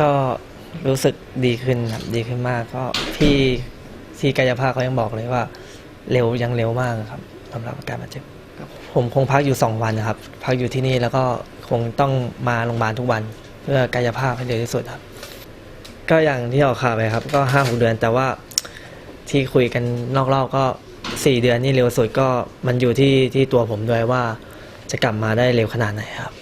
ก็รู้สึกดีขึ้นครับดีขึ้นมากก็พี่ที่กายภาพเขายังบอกเลยว่า เร็วยังเร็วมากครับสำหรับอาการบาดเจ็บครับผมคงพักอยู่ 2 วันนะครับ พักอยู่ที่นี่แล้วก็คงต้องมาโรงพยาบาลทุกวัน เพื่อกายภาพให้เร็วที่สุดครับ ก็อย่างที่ออกข่าวไปครับ ก็ห้าหกเดือนแต่ว่าที่คุยกันนอกรอบก็สี่เดือนนี่เร็วสุดก็มันอยู่ที่ที่ตัวผมด้วยว่าจะกลับมาได้เร็วขนาดไหนครับ